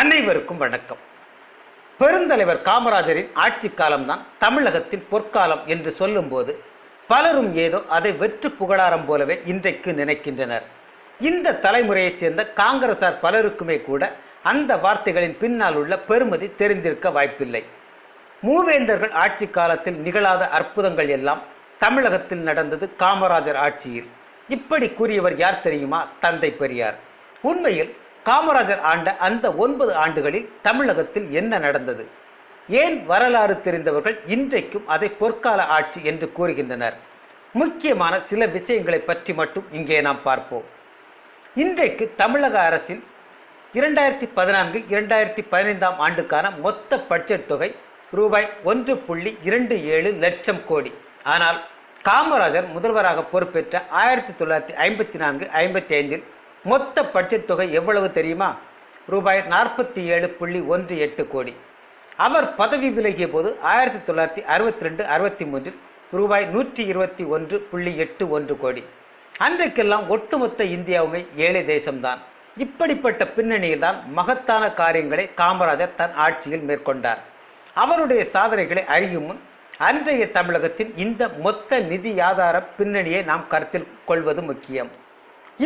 அனைவருக்கும் வணக்கம். பெருந்தலைவர் காமராஜரின் ஆட்சி காலம்தான் தமிழகத்தின் பொற்காலம் என்று சொல்லும்போது பலரும் ஏதோ அதை வெற்று புகழாரம் போலவே இன்றைக்கு நினைக்கின்றனர். இந்த தலைமுறையைச் சேர்ந்த காங்கிரசார் பலருக்குமே கூட அந்த வார்த்தைகளின் பின்னால் உள்ள பெருமதி தெரிந்திருக்க வாய்ப்பில்லை. மூவேந்தர்கள் ஆட்சி காலத்தில் நிகழாத அற்புதங்கள் எல்லாம் தமிழகத்தில் நடந்தது காமராஜர் ஆட்சியில். இப்படி கூறியவர் யார் தெரியுமா? தந்தை பெரியார். உண்மையில் காமராஜர் ஆண்ட அந்த ஒன்பது ஆண்டுகளில் தமிழகத்தில் என்ன நடந்தது? ஏன் வரலாறு தெரிந்தவர்கள் இன்றைக்கும் அதை பொற்கால ஆட்சி என்று கூறுகின்றனர்? முக்கியமான சில விஷயங்களை பற்றி மட்டும் இங்கே நாம் பார்ப்போம். இன்றைக்கு தமிழக அரசின் இரண்டாயிரத்தி பதினான்கு இரண்டாயிரத்தி பதினைந்தாம் ஆண்டுக்கான மொத்த பட்ஜெட் தொகை ரூபாய் ஒன்று புள்ளி இரண்டு ஏழு லட்சம் கோடி. ஆனால் காமராஜர் முதல்வராக பொறுப்பேற்ற ஆயிரத்தி தொள்ளாயிரத்தி ஐம்பத்தி நான்கு ஐம்பத்தி ஐந்தில் மொத்த பட்ஜெட் தொகை எவ்வளவு தெரியுமா? ரூபாய் நாற்பத்தி ஏழு புள்ளி ஒன்று எட்டு கோடி. அவர் பதவி விலகிய போது ஆயிரத்தி தொள்ளாயிரத்தி அறுபத்தி ரெண்டு அறுபத்தி மூன்றில் ரூபாய் நூற்றி இருபத்தி ஒன்று புள்ளி எட்டு ஒன்று கோடி. அன்றைக்கெல்லாம் ஒட்டுமொத்த இந்தியாவுமே ஏழை தேசம்தான். இப்படிப்பட்ட பின்னணியில் தான் மகத்தான காரியங்களை காமராஜர் தன் ஆட்சியில் மேற்கொண்டார். அவருடைய சாதனைகளை அறியும் முன் அன்றைய தமிழகத்தின் இந்த மொத்த நிதி ஆதார பின்னணியை நாம் கருத்தில் கொள்வது முக்கியம்.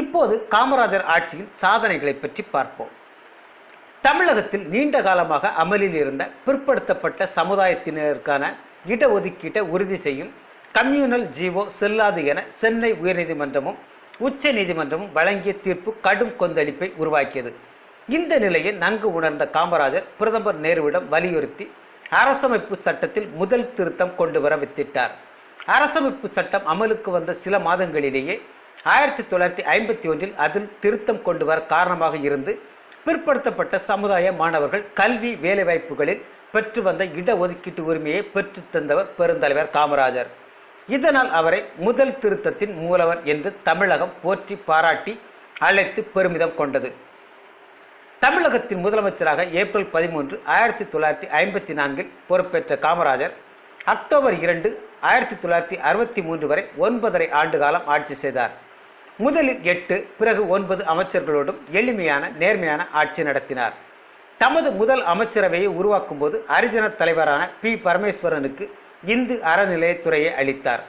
இப்போது காமராஜர் ஆட்சியின் சாதனைகளை பற்றி பார்ப்போம். தமிழகத்தில் நீண்ட காலமாக அமலில் இருந்த பிற்படுத்தப்பட்ட சமுதாயத்தினருக்கான இடஒதுக்கீட்டை உறுதி செய்யும் கம்யூனல் ஜீவோ செல்லாது என சென்னை உயர்நீதிமன்றமும் உச்ச நீதிமன்றமும் வழங்கிய தீர்ப்பு கடும் கொந்தளிப்பை உருவாக்கியது. இந்த நிலையை நன்கு உணர்ந்த காமராஜர் பிரதமர் நேருவிடம் வலியுறுத்தி அரசமைப்பு சட்டத்தில் முதல் திருத்தம் கொண்டு வர வித்திட்டார். அரசமைப்பு சட்டம் அமலுக்கு வந்த சில மாதங்களிலேயே ஆயிரத்தி தொள்ளாயிரத்தி ஐம்பத்தி ஒன்றில் அதில் திருத்தம் கொண்டு வர காரணமாக இருந்து பிற்படுத்தப்பட்ட சமுதாய மாணவர்கள் கல்வி வேலைவாய்ப்புகளில் பெற்று வந்த இடஒதுக்கீட்டு உரிமையை பெற்று தந்தவர் பெருந்தலைவர் காமராஜர். இதனால் அவரை முதல் திருத்தத்தின் மூலவர் என்று தமிழகம் போற்றி பாராட்டி அழைத்து பெருமிதம் கொண்டது. தமிழகத்தின் முதலமைச்சராக ஏப்ரல் பதிமூன்று ஆயிரத்தி தொள்ளாயிரத்தி ஐம்பத்தி நான்கில் பொறுப்பேற்ற காமராஜர் அக்டோபர் இரண்டு ஆயிரத்தி தொள்ளாயிரத்தி அறுபத்தி மூன்று வரை ஒன்பதரை ஆண்டு காலம் ஆட்சி செய்தார். முதலில் எட்டு பிறகு ஒன்பது அமைச்சர்களோடும் எளிமையான நேர்மையான ஆட்சி நடத்தினார். தமது முதல் அமைச்சரவையை உருவாக்கும் போது அரிஜன தலைவரான பி. பரமேஸ்வரனுக்கு இந்து அறநிலையத்துறையை அளித்தார்.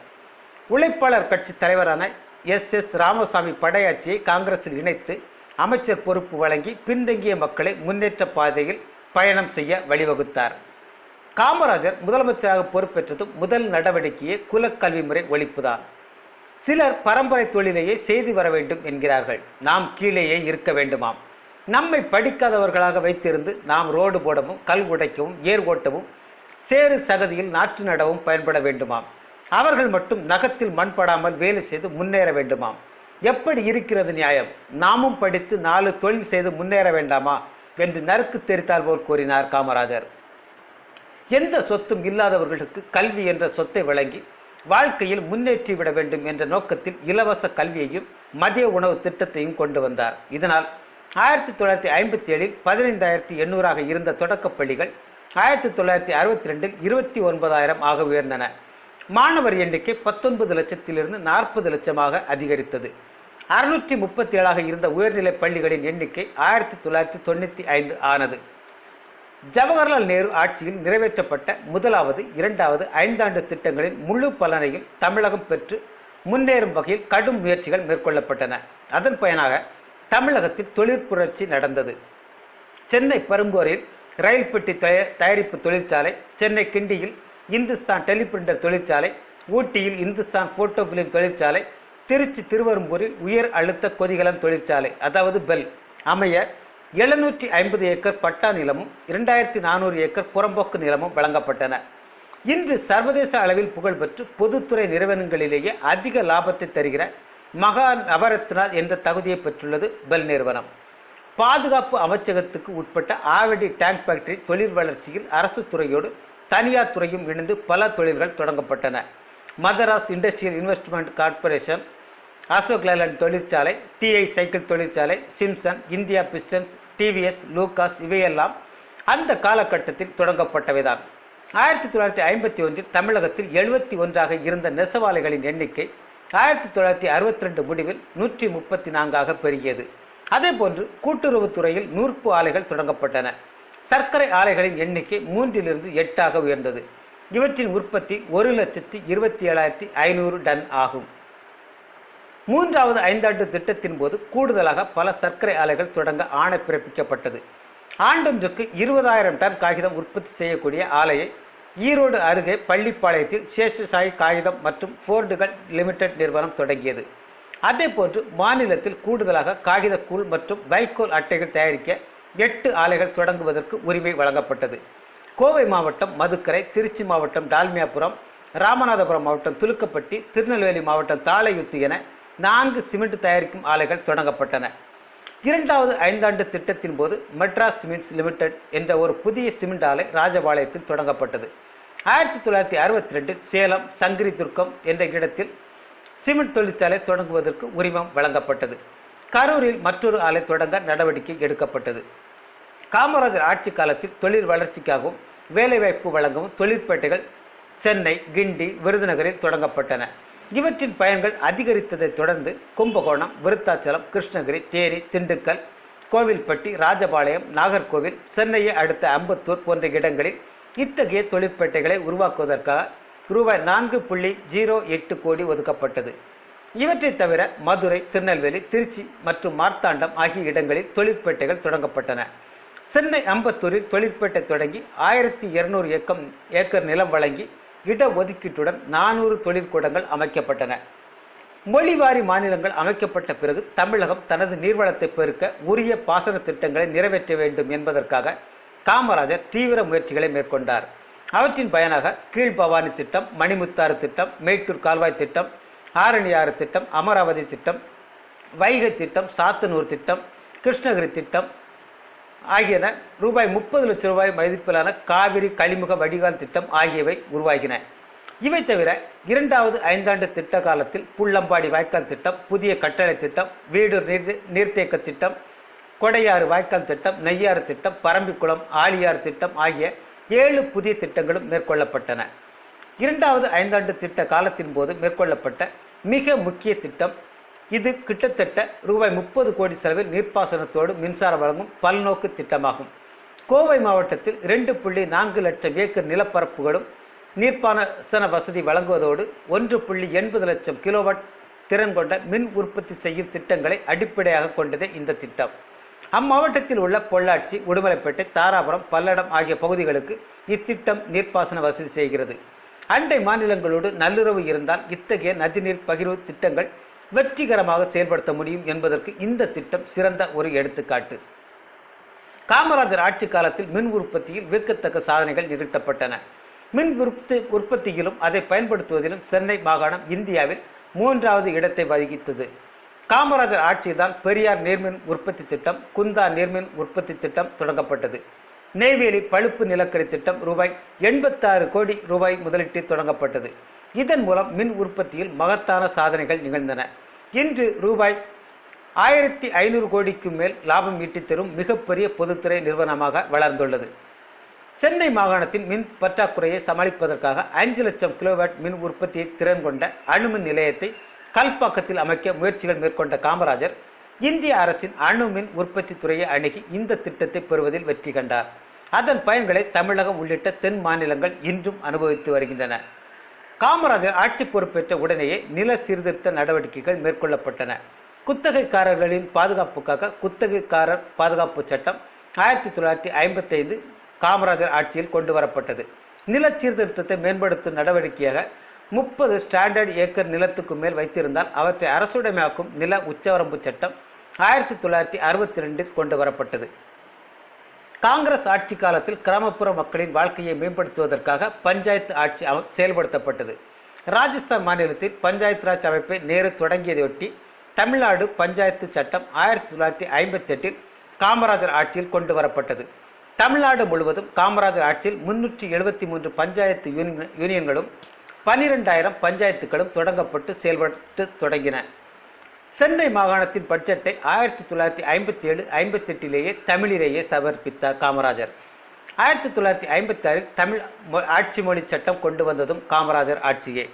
உழைப்பாளர் கட்சி தலைவரான எஸ். எஸ். ராமசாமி படையாட்சியை காங்கிரஸில் இணைத்து அமைச்சர் பொறுப்பு வழங்கி பின்தங்கிய மக்களை முன்னேற்ற பாதையில் பயணம் செய்ய வழிவகுத்தார். காமராஜர் முதலமைச்சராக பொறுப்பேற்றதும் முதல் நடவடிக்கையே குலக்கல்வி முறை ஒழிப்புதான். சிலர் பரம்பரை தொழிலையே செய்து வர வேண்டும் என்கிறார்கள். நாம் கீழேயே இருக்க வேண்டுமாம். நம்மை படிக்காதவர்களாக வைத்திருந்து நாம் ரோடு போடவும் கல் உடைக்கவும் ஏர் ஓட்டவும் சேறு சகதியில் நாற்று நடவும் பயன்பட வேண்டுமாம். அவர்கள் மட்டும் நகத்தில் மண்படாமல் வேலை செய்து முன்னேற வேண்டுமாம். எப்படி இருக்கிறது நியாயம்? நாமும் படித்து நாலு தொழில் செய்து முன்னேற வேண்டாமா? என்று நறுக்கு தெரித்தால் போல் கூறினார் காமராஜர். எந்த சொத்தும் இல்லாதவர்களுக்கு கல்வி என்ற சொத்தை வழங்கி வாழ்க்கையில் முன்னேற்றி விட வேண்டும் என்ற நோக்கத்தில் இலவச கல்வியையும் மதிய உணவு திட்டத்தையும் கொண்டு வந்தார். இதனால் ஆயிரத்தி தொள்ளாயிரத்தி ஐம்பத்தி ஏழில் பதினைந்தாயிரத்தி எண்ணூறாக இருந்த தொடக்கப் பள்ளிகள் ஆயிரத்தி தொள்ளாயிரத்தி அறுபத்தி ரெண்டில் இருபத்தி ஒன்பதாயிரம் ஆக உயர்ந்தன. மாணவர் எண்ணிக்கை பத்தொன்பது லட்சத்திலிருந்து நாற்பது லட்சமாக அதிகரித்தது. அறுநூற்றி முப்பத்தி ஏழாக இருந்த உயர்நிலை பள்ளிகளின் எண்ணிக்கை ஆயிரத்தி தொள்ளாயிரத்தி தொண்ணூற்றி ஐந்து ஆனது. ஜவஹர்லால் நேரு ஆட்சியில் நிறைவேற்றப்பட்ட முதலாவது இரண்டாவது ஐந்தாண்டு திட்டங்களின் முழு பலனையும் தமிழகம் பெற்று முன்னேறும் வகையில் கடும் முயற்சிகள் மேற்கொள்ளப்பட்டன. அதன் பயனாக தமிழகத்தில் தொழிற்புரட்சி நடந்தது. சென்னை பரும்பூரில் ரயில் பெட்டி தய- தயாரிப்பு தொழிற்சாலை சென்னை கிண்டியில் இந்துஸ்தான் டெலிபிரிண்டர் தொழிற்சாலை ஊட்டியில் இந்துஸ்தான் போட்டோ பிலிம் தொழிற்சாலை திருச்சி திருவரும்பூரில் உயர் அழுத்த கொதிகலன் தொழிற்சாலை அதாவது பெல் அமைய எழுநூற்றி ஐம்பது ஏக்கர் பட்டா நிலமும் இரண்டாயிரத்தி நானூறு ஏக்கர் புறம்போக்கு நிலமும் வழங்கப்பட்டன. இன்று சர்வதேச அளவில் புகழ்பெற்று பொதுத்துறை நிறுவனங்களிலேயே அதிக லாபத்தை தருகிற மகா நவரத்னா என்ற தகுதியை பெற்றுள்ளது பெல் நிறுவனம். பாதுகாப்பு அமைச்சகத்துக்கு உட்பட்ட ஆவடி டேங்க் ஃபேக்டரி தொழில் வளர்ச்சியில் அரசு துறையோடு தனியார் துறையும் இணைந்து பல தொழில்கள் தொடங்கப்பட்டன. Madras industrial investment corporation Ashok Leyland தொழிற்சாலை டிஐ சைக்கிள் தொழிற்சாலை Simpson India pistons TVS Lucas இவையெல்லாம் அந்த காலகட்டத்தில் தொடங்கப்பட்டவைதான். ஆயிரத்தி தொள்ளாயிரத்தி ஐம்பத்தி ஒன்றில் தமிழகத்தில் எழுபத்தி ஒன்றாக இருந்த நெசவாலைகளின் எண்ணிக்கை ஆயிரத்தி தொள்ளாயிரத்தி அறுபத்தி ரெண்டு முடிவில் நூற்றி முப்பத்தி நான்காக பெருகியது. அதேபோன்று கூட்டுறவுத்துறையில் நூற்பு ஆலைகள் தொடங்கப்பட்டன. சர்க்கரை ஆலைகளின் எண்ணிக்கை மூன்றிலிருந்து எட்டாக உயர்ந்தது. இவற்றின் உற்பத்தி ஒரு லட்சத்தி இருபத்தி ஏழாயிரத்தி ஐநூறு டன் ஆகும். மூன்றாவது ஐந்தாண்டு திட்டத்தின் போது கூடுதலாக பல சர்க்கரை ஆலைகள் தொடங்க ஆணை பிறப்பிக்கப்பட்டது. ஆண்டொன்றுக்கு இருபதாயிரம் டன் காகிதம் உற்பத்தி செய்யக்கூடிய ஆலையை ஈரோடு அருகே பள்ளிப்பாளையத்தில் சேஷசாயி காகிதம் மற்றும் ஃபோர்டுகள் லிமிடெட் நிறுவனம் தொடங்கியது. அதேபோன்று மாநிலத்தில் கூடுதலாக காகிதக்கூழ் மற்றும் வைக்கோல் அட்டைகள் தயாரிக்க எட்டு ஆலைகள் தொடங்குவதற்கு உரிமை வழங்கப்பட்டது. கோவை மாவட்டம் மதுக்கரை திருச்சி மாவட்டம் டால்மியாபுரம் ராமநாதபுரம் மாவட்டம் துலுக்கப்பட்டி திருநெல்வேலி மாவட்டம் தாளையுத்து என நான்கு சிமெண்ட் தயாரிக்கும் ஆலைகள் தொடங்கப்பட்டன. இரண்டாவது ஐந்தாண்டு திட்டத்தின் போது மெட்ராஸ் சிமெண்ட்ஸ் லிமிடெட் என்ற ஒரு புதிய சிமெண்ட் ஆலை ராஜபாளையத்தில் தொடங்கப்பட்டது. ஆயிரத்தி தொள்ளாயிரத்தி அறுபத்தி ரெண்டில் சேலம் சங்கிரி துர்க்கம் என்ற இடத்தில் சிமெண்ட் தொழிற்சாலை தொடங்குவதற்கு உரிமம் வழங்கப்பட்டது. கரூரில் மற்றொரு ஆலை தொடங்க நடவடிக்கை எடுக்கப்பட்டது. காமராஜர் ஆட்சி காலத்தில் தொழில் வளர்ச்சிக்காகவும் வேலைவாய்ப்பு வழங்கவும் தொழிற்பேட்டைகள் சென்னை கிண்டி விருதுநகரில் தொடங்கப்பட்டன. இவற்றின் பயன்கள் அதிகரித்ததைத் தொடர்ந்து கும்பகோணம் விருத்தாச்சலம் கிருஷ்ணகிரி தேனி திண்டுக்கல் கோவில்பட்டி ராஜபாளையம் நாகர்கோவில் சென்னையை அடுத்த அம்பத்தூர் போன்ற இடங்களில் இத்தகைய தொழிற்பேட்டைகளை உருவாக்குவதற்காக ரூபாய் நான்கு புள்ளி ஜீரோ எட்டு கோடி ஒதுக்கப்பட்டது. இவற்றை தவிர மதுரை திருநெல்வேலி திருச்சி மற்றும் மார்த்தாண்டம் ஆகிய இடங்களில் தொழிற்பேட்டைகள் தொடங்கப்பட்டன. சென்னை அம்பத்தூரில் தொழிற்பேட்டை தொடங்கி ஆயிரத்தி இருநூறு ஏக்கம் ஏக்கர் நிலம் வழங்கி இட ஒதுக்கீட்டுடன் நானூறு தொழிற்கூடங்கள் அமைக்கப்பட்டன. மொழிவாரி மாநிலங்கள் அமைக்கப்பட்ட பிறகு தமிழகம் தனது நீர்வளத்தை பெருக்க உரிய பாசன திட்டங்களை நிறைவேற்ற வேண்டும் என்பதற்காக காமராஜர் தீவிர முயற்சிகளை மேற்கொண்டார். அவற்றின் பயனாக கீழ்பவானி திட்டம் மணிமுத்தாறு திட்டம் மேட்டூர் கால்வாய் திட்டம் ஆரணியாறு திட்டம் அமராவதி திட்டம் வைகை திட்டம் சாத்தனூர் திட்டம் கிருஷ்ணகிரி திட்டம் ஆகியன ரூபாய் முப்பது லட்சம் ரூபாய் மதிப்பிலான காவிரி கழிமுக வடிகால் திட்டம் ஆகியவை உருவாகின. இவை தவிர இரண்டாவது ஐந்தாண்டு திட்ட காலத்தில் புள்ளம்பாடி வாய்க்கால் திட்டம் புதிய கட்டளை திட்டம் வீடு நீர் நீர்த்தேக்க திட்டம் கொடையாறு வாய்க்கால் திட்டம் நெய்யாறு திட்டம் பரம்பிக்குளம் ஆலியாறு திட்டம் ஆகிய ஏழு புதிய திட்டங்களும் மேற்கொள்ளப்பட்டன. இரண்டாவது ஐந்தாண்டு திட்ட காலத்தின் போது மேற்கொள்ளப்பட்ட மிக முக்கிய திட்டம் இது கிட்டத்தட்ட ரூபாய் முப்பது கோடி செலவில் நீர்ப்பாசனத்தோடு மின்சாரம் வழங்கும் பல்நோக்கு திட்டமாகும். கோவை மாவட்டத்தில் ரெண்டு புள்ளி நான்கு லட்சம் ஏக்கர் நிலப்பரப்புகளும் நீர்ப்பாசன வசதி வழங்குவதோடு ஒன்று புள்ளி எண்பது லட்சம் கிலோவாட் திறன் கொண்ட மின் உற்பத்தி செய்யும் திட்டங்களை அடிப்படையாக கொண்டதே இந்த திட்டம். அம்மாவட்டத்தில் உள்ள பொள்ளாச்சி உடுமலைப்பேட்டை தாராபுரம் பல்லடம் ஆகிய பகுதிகளுக்கு இத்திட்டம் நீர்ப்பாசன வசதி செய்கிறது. அண்டை மாநிலங்களோடு நல்லுறவு இருந்தால் இத்தகைய நதிநீர் பகிர்வு திட்டங்கள் வெற்றிகரமாக செயல்படுத்த முடியும் என்பதற்கு இந்த திட்டம் சிறந்த ஒரு எடுத்துக்காட்டு. காமராஜர் ஆட்சி காலத்தில் மின் உற்பத்தியில் வியக்கத்தக்க சாதனைகள் நிகழ்த்தப்பட்டன. மின் உற்பத்தி உற்பத்தியிலும் அதை பயன்படுத்துவதிலும் சென்னை மாகாணம் இந்தியாவில் மூன்றாவது இடத்தை வகித்தது. காமராஜர் ஆட்சியில்தான் பெரியார் நீர்மின் உற்பத்தி திட்டம் குந்தா நீர்மின் உற்பத்தி திட்டம் தொடங்கப்பட்டது. நெய்வேலி பழுப்பு நிலக்கரி திட்டம் ரூபாய் எண்பத்தாறு கோடி ரூபாய் முதலீட்டில் தொடங்கப்பட்டது. இதன் மூலம் மின் உற்பத்தியில் மகத்தான சாதனைகள் நிகழ்ந்தன. இன்று ரூபாய் ஆயிரத்தி ஐநூறு கோடிக்கு மேல் லாபம் ஈட்டித் தரும் மிகப்பெரிய பொதுத்துறை நிறுவனமாக வளர்ந்துள்ளது. சென்னை மாகாணத்தின் மின் பற்றாக்குறையை சமாளிப்பதற்காக அஞ்சு லட்சம் கிலோவாட் மின் உற்பத்தியை திறன் கொண்ட அணுமின் நிலையத்தை கல்பாக்கத்தில் அமைக்க முயற்சிகள் மேற்கொண்ட காமராஜர் இந்திய அரசின் அணு மின் உற்பத்தி துறையை அணுகி இந்த திட்டத்தை பெறுவதில் வெற்றி கண்டார். அதன் பயன்களை தமிழகம் உள்ளிட்ட தென் மாநிலங்கள் இன்றும் அனுபவித்து வருகின்றன. காமராஜர் ஆட்சி பொறுப்பேற்ற உடனேயே நில சீர்திருத்த நடவடிக்கைகள் மேற்கொள்ளப்பட்டன. குத்தகைக்காரர்களின் பாதுகாப்புக்காக குத்தகைக்காரர் பாதுகாப்பு சட்டம் ஆயிரத்தி தொள்ளாயிரத்தி ஐம்பத்தி ஐந்து காமராஜர் ஆட்சியில் கொண்டு வரப்பட்டது நில சீர்திருத்தத்தை மேம்படுத்தும் நடவடிக்கையாக முப்பது ஸ்டாண்டர்ட் ஏக்கர் நிலத்துக்கு மேல் வைத்திருந்தால் அவற்றை அரசுடைமையாக்கும் நில உச்சவரம்பு சட்டம் ஆயிரத்தி தொள்ளாயிரத்தி அறுபத்தி ரெண்டில் கொண்டு வரப்பட்டது காங்கிரஸ் ஆட்சி காலத்தில் கிராமப்புற மக்களின் வாழ்க்கையை மேம்படுத்துவதற்காக பஞ்சாயத்து ஆட்சி செயல்படுத்தப்பட்டது. ராஜஸ்தான் மாநிலத்தில் பஞ்சாயத்து ராஜ் அமைப்பை நேரு தொடங்கியதையொட்டி தமிழ்நாடு பஞ்சாயத்து சட்டம் ஆயிரத்தி தொள்ளாயிரத்தி ஐம்பத்தி எட்டில் காமராஜர் ஆட்சியில் கொண்டு வரப்பட்டது. தமிழ்நாடு முழுவதும் காமராஜர் ஆட்சியில் முன்னூற்றி எழுபத்தி மூன்று பஞ்சாயத்து யூனியன் யூனியன்களும் பனிரெண்டாயிரம் பஞ்சாயத்துகளும் தொடங்கப்பட்டு செயல்பட்டு தொடங்கின. சென்னை மாகாணத்தின் பட்ஜெட்டை ஆயிரத்தி தொள்ளாயிரத்தி ஐம்பத்தி ஏழு ஐம்பத்தி எட்டிலேயே தமிழிலேயே சமர்ப்பித்தார் காமராஜர். ஆயிரத்தி தொள்ளாயிரத்தி ஐம்பத்தி ஆறில் தமிழ் ஆட்சி மொழி சட்டம் கொண்டு வந்ததும் காமராஜர் ஆட்சியே.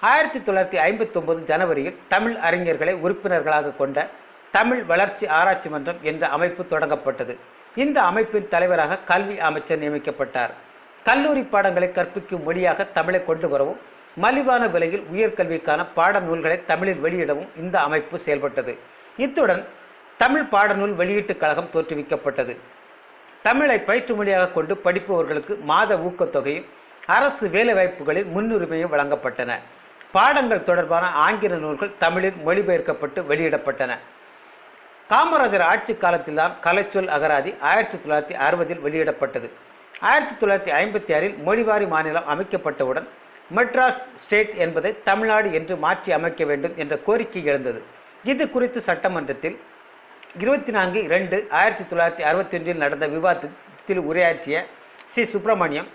ஆயிரத்தி தொள்ளாயிரத்தி ஐம்பத்தி ஒன்பது ஜனவரியில் தமிழ் அறிஞர்களை உறுப்பினர்களாக கொண்ட தமிழ் வளர்ச்சி ஆராய்ச்சி மன்றம் என்ற அமைப்பு தொடங்கப்பட்டது. இந்த அமைப்பின் தலைவராக கல்வி அமைச்சர் நியமிக்கப்பட்டார். கல்லூரி பாடங்களை கற்பிக்கும் மொழியாக தமிழை கொண்டு வரவும் மலிவான விலையில் உயர்கல்விக்கான பாட நூல்களை தமிழில் வெளியிடவும் இந்த அமைப்பு செயல்பட்டது. இத்துடன் தமிழ் பாடநூல் வெளியீட்டுக் கழகம் தோற்றுவிக்கப்பட்டது. தமிழை பயிற்று மொழியாக கொண்டு படிப்பவர்களுக்கு மாத ஊக்கத்தொகையும் அரசு வேலைவாய்ப்புகளில் முன்னுரிமையும் வழங்கப்பட்டன. பாடங்கள் தொடர்பான ஆங்கில நூல்கள் தமிழில் மொழிபெயர்க்கப்பட்டு வெளியிடப்பட்டன. காமராஜர் ஆட்சி காலத்தில்தான் கலைச்சொல் அகராதி ஆயிரத்தி தொள்ளாயிரத்தி அறுபதில் வெளியிடப்பட்டது. ஆயிரத்தி தொள்ளாயிரத்தி ஐம்பத்தி ஆறில் மொழிவாரி மாநிலம் அமைக்கப்பட்டவுடன் மெட்ராஸ் ஸ்டேட் என்பதை தமிழ்நாடு என்று மாற்றி அமைக்க வேண்டும் என்ற கோரிக்கை எழுந்தது. இது குறித்து சட்டமன்றத்தில் இருபத்தி நான்கு இரண்டு ஆயிரத்தி தொள்ளாயிரத்தி அறுபத்தி ஒன்றில் நடந்த விவாதத்தில் உரையாற்றிய சி. சுப்பிரமணியம்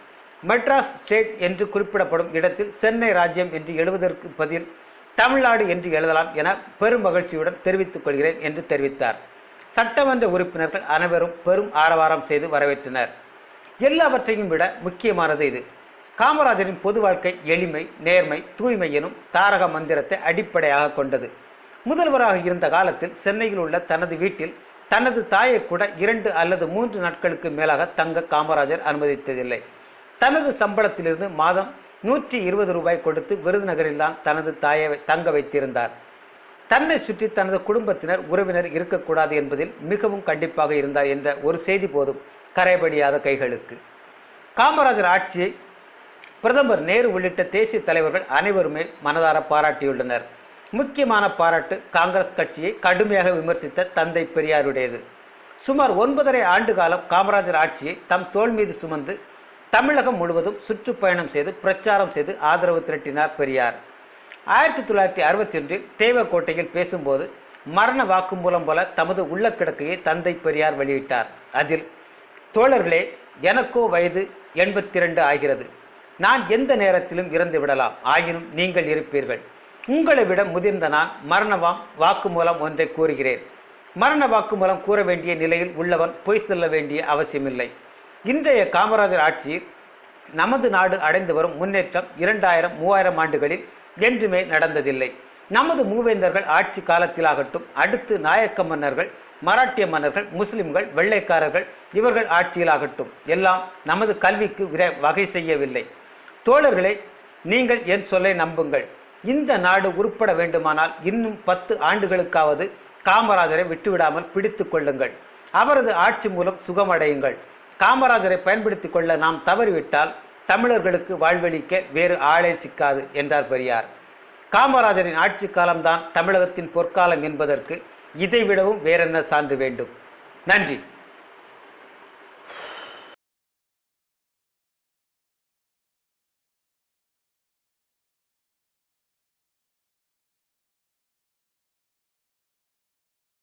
மெட்ராஸ் ஸ்டேட் என்று குறிப்பிடப்படும் இடத்தில் சென்னை ராஜ்யம் என்று எழுவதற்கு பதில் தமிழ்நாடு என்று எழுதலாம் என பெரும் மகிழ்ச்சியுடன் தெரிவித்துக் கொள்கிறேன் என்று தெரிவித்தார். சட்டமன்ற உறுப்பினர்கள் அனைவரும் பெரும் ஆரவாரம் செய்து வரவேற்றனர். எல்லாவற்றையும் விட முக்கியமானது இது. காமராஜரின் பொது வாழ்க்கை எளிமை நேர்மை தூய்மை எனும் தாரக மந்திரத்தை அடிப்படையாக கொண்டது. முதல்வராக இருந்த காலத்தில் சென்னையில் உள்ள தனது வீட்டில் தனது தாயை கூட இரண்டு அல்லது மூன்று நாட்களுக்கு மேலாக தங்க காமராஜர் அனுமதித்ததில்லை. தனது சம்பளத்திலிருந்து மாதம் நூற்றி இருபது ரூபாய் கொடுத்து விருதுநகரில் தான் தனது தாயை தங்க வைத்திருந்தார். தன்னை சுற்றி தனது குடும்பத்தினர் உறவினர் இருக்கக்கூடாது என்பதில் மிகவும் கண்டிப்பாக இருந்தார் என்ற ஒரு செய்தி போதும் கரைபடியாத கைகளுக்கு. காமராஜர் ஆட்சியை பிரதமர் நேரு உள்ளிட்ட தேசிய தலைவர்கள் அனைவருமே மனதார பாராட்டியுள்ளனர். முக்கியமான பாராட்டு காங்கிரஸ் கட்சியை கடுமையாக விமர்சித்த தந்தை பெரியாருடையது. சுமார் ஒன்பதரை ஆண்டு காலம் காமராஜர் ஆட்சியை தம் தோள் மீது சுமந்து தமிழகம் முழுவதும் சுற்றுப்பயணம் செய்து பிரச்சாரம் செய்து ஆதரவு திரட்டினார் பெரியார். ஆயிரத்தி தொள்ளாயிரத்தி அறுபத்தி ஒன்றில் தேவக்கோட்டையில் பேசும்போது மரண வாக்குமூலம் போல தமது உள்ள கிடக்கையை தந்தை பெரியார் வெளியிட்டார். அதில் தோழர்களே எனக்கோ வயது எண்பத்தி ரெண்டு ஆகிறது. நான் எந்த நேரத்திலும் இறந்து விடலாம். ஆயினும் நீங்கள் இருப்பீர்கள். உங்களை விட முதிர்ந்த நான் மரண வாக்குமூலம் ஒன்றை கூறுகிறேன். மரண வாக்குமூலம் கூற வேண்டிய நிலையில் உள்ளவன் பொய் சொல்ல வேண்டிய அவசியமில்லை. இன்றைய காமராஜர் ஆட்சியில் நமது நாடு அடைந்து வரும் முன்னேற்றம் இரண்டாயிரம் மூவாயிரம் ஆண்டுகளில் என்றுமே நடந்ததில்லை. நமது மூவேந்தர்கள் ஆட்சி காலத்திலாகட்டும் அடுத்து நாயக்க மன்னர்கள் மராட்டிய மன்னர்கள் முஸ்லிம்கள் வெள்ளைக்காரர்கள் இவர்கள் ஆட்சியிலாகட்டும் எல்லாம் நமது கல்விக்கு விர- வகை செய்யவில்லை. தோழர்களே நீங்கள் என் சொல்லை நம்புங்கள். இந்த நாடு உருப்பட வேண்டுமானால் இன்னும் பத்து ஆண்டுகளுக்காவது காமராஜரை விட்டுவிடாமல் பிடித்து கொள்ளுங்கள். அவரது ஆட்சி மூலம் சுகமடையுங்கள். காமராஜரை பயன்படுத்திக் கொள்ள நாம் தவறிவிட்டால் தமிழர்களுக்கு வாழ்வளிக்க வேறு ஆளே சிக்காது என்றார் பெரியார். காமராஜரின் ஆட்சி காலம்தான் தமிழகத்தின் பொற்காலம் என்பதற்கு இதைவிடவும் வேறென்ன சான்று வேண்டும்? நன்றி.